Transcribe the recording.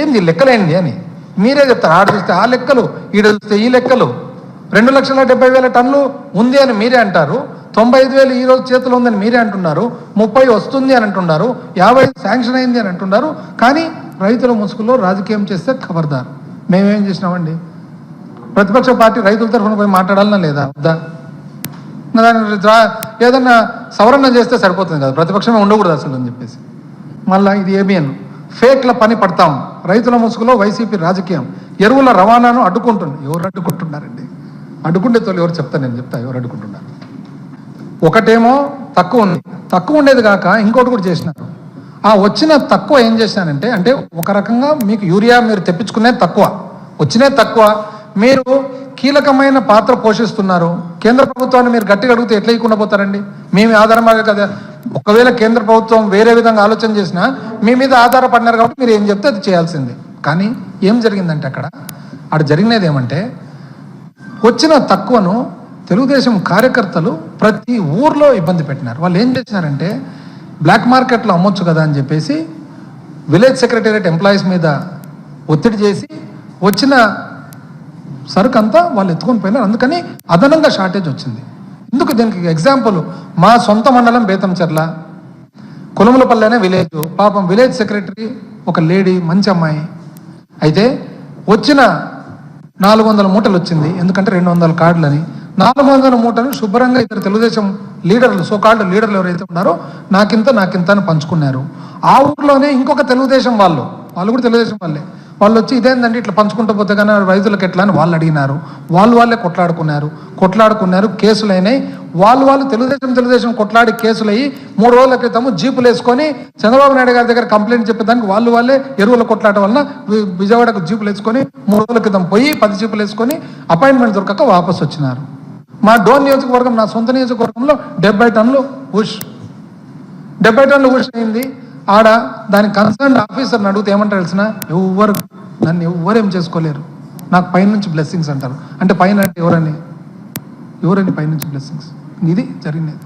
ఏంది లెక్కలేండి అని? మీరే చెప్తారు. ఆడ చూస్తే ఆ లెక్కలు ఈడ చూస్తే ఈ లెక్కలు. రెండు లక్షల డెబ్బై వేల టన్నులు ఉంది అని మీరే అంటారు. తొంభై ఐదు వేలు ఈ రోజు చేతిలో ఉందని మీరే అంటున్నారు. ముప్పై వస్తుంది అని అంటున్నారు. యాభై శాంక్షన్ అయింది అని అంటున్నారు. కానీ రైతుల ముసుగులో రాజకీయం చేస్తే ఖబర్దార్ మేమేం చేసినామండి? ప్రతిపక్ష పార్టీ రైతుల తరఫున పోయి మాట్లాడాలన్నా లేదా? వద్దా? ఏదన్నా సవరణ చేస్తే సరిపోతుంది కదా. ప్రతిపక్షమే ఉండకూడదు అసలు అని చెప్పేసి. మళ్ళా ఇది ఏబిఎన్. ఫేక్ల పని పడతాం. రైతుల ముసుగులో వైసీపీ రాజకీయం. ఎరువుల రవాణాను అడ్డుకుంటుంది. ఎవరు అడ్డుకుంటున్నారండి? అడ్డుకుంటే తోలు ఎవరు చెప్తా? నేను చెప్తా. ఎవరు అడ్డుకుంటున్నారు? ఒకటేమో తక్కువ ఉంది. తక్కువ ఉండేది కాక ఇంకోటి కూడా చేసినారు. ఆ వచ్చిన తక్కువ ఏం చేశానంటే అంటే ఒక రకంగా మీకు యూరియా మీరు తెప్పించుకునేది తక్కువ. వచ్చినది తక్కువ. మీరు కీలకమైన పాత్ర పోషిస్తున్నారు. కేంద్ర ప్రభుత్వాన్ని మీరు గట్టిగా అడిగితే ఎట్లా ఇవ్వకుండా పోతారండి? మేము ఆధారమాగా కదా ఒకవేళ కేంద్ర ప్రభుత్వం వేరే విధంగా ఆలోచన చేసినా మీ మీద ఆధారపడినారు కాబట్టి మీరు ఏం చెప్తే అది చేయాల్సిందే. కానీ ఏం జరిగిందంటే అక్కడ అక్కడ జరిగినది ఏమంటే వచ్చిన తక్కువను తెలుగుదేశం కార్యకర్తలు ప్రతి ఊర్లో ఇబ్బంది పెట్టినారు. వాళ్ళు ఏం చేసినారంటే బ్లాక్ మార్కెట్లో అమ్మొచ్చు కదా అని చెప్పేసి విలేజ్ సెక్రటేరియట్ ఎంప్లాయీస్ మీద ఒత్తిడి చేసి వచ్చిన సరుకు అంతా వాళ్ళు ఎత్తుకొని పోయినారు. అందుకని అదనంగా షార్టేజ్ వచ్చింది. ఎందుకు దీనికి ఎగ్జాంపుల్ మా సొంత మండలం బేతంచెర్ల. కొలుములపల్లి అనే విలేజ్ పాపం విలేజ్ సెక్రటరీ ఒక లేడీ మంచి అమ్మాయి. అయితే వచ్చిన నాలుగు వందల మూటలు వచ్చింది. ఎందుకంటే రెండు వందల కార్డులని. నాలుగు వందల మూటలు శుభ్రంగా ఇద్దరు తెలుగుదేశం లీడర్లు సో కాల్డ్ లీడర్లు ఎవరైతే ఉన్నారో నాకింత నాకింత అని పంచుకున్నారు. ఆ ఊర్లోనే ఇంకొక తెలుగుదేశం వాళ్ళు. వాళ్ళు కూడా తెలుగుదేశం వాళ్ళే. వాళ్ళు వచ్చి ఇదేందండి ఇట్లా పంచుకుంటూ పోతే కానీ రైతులకు ఎట్లా అని వాళ్ళు అడిగినారు. వాళ్ళు వాళ్ళే కొట్లాడుకున్నారు. కొట్లాడుకున్నారు కేసులు అయినాయి వాళ్ళు వాళ్ళు తెలుగుదేశం తెలుగుదేశం కొట్లాడి కేసులు అయ్యి మూడు రోజుల క్రితము జీపులు వేసుకొని చంద్రబాబు నాయుడు గారి దగ్గర కంప్లైంట్ చెప్పేదానికి వాళ్ళు వాళ్ళే ఎరువుల కొట్లాట వలన విజయవాడకు జీపులు వేసుకొని మూడు రోజుల క్రితం పోయి పది జీపులు వేసుకొని అపాయింట్మెంట్ దొరకక వాపసు వచ్చినారు మా డోన్ నియోజకవర్గం నా సొంత నియోజకవర్గంలో డెబ్బై టన్నులు ఉష్ డెబ్బై టన్నులు ఉష్ అయింది. ఆడ దాని కన్సర్న్ ఆఫీసర్ని అడిగితే ఏమంటారు తెలిసిన? ఎవ్వరు నన్ను ఎవ్వరేం చేసుకోలేరు. నాకు పైనుంచి బ్లెస్సింగ్స్ అంటారు. అంటే పైన అంటే ఎవరని ఎవరని పైనుంచి బ్లెస్సింగ్స్ ఇది జరిగినది.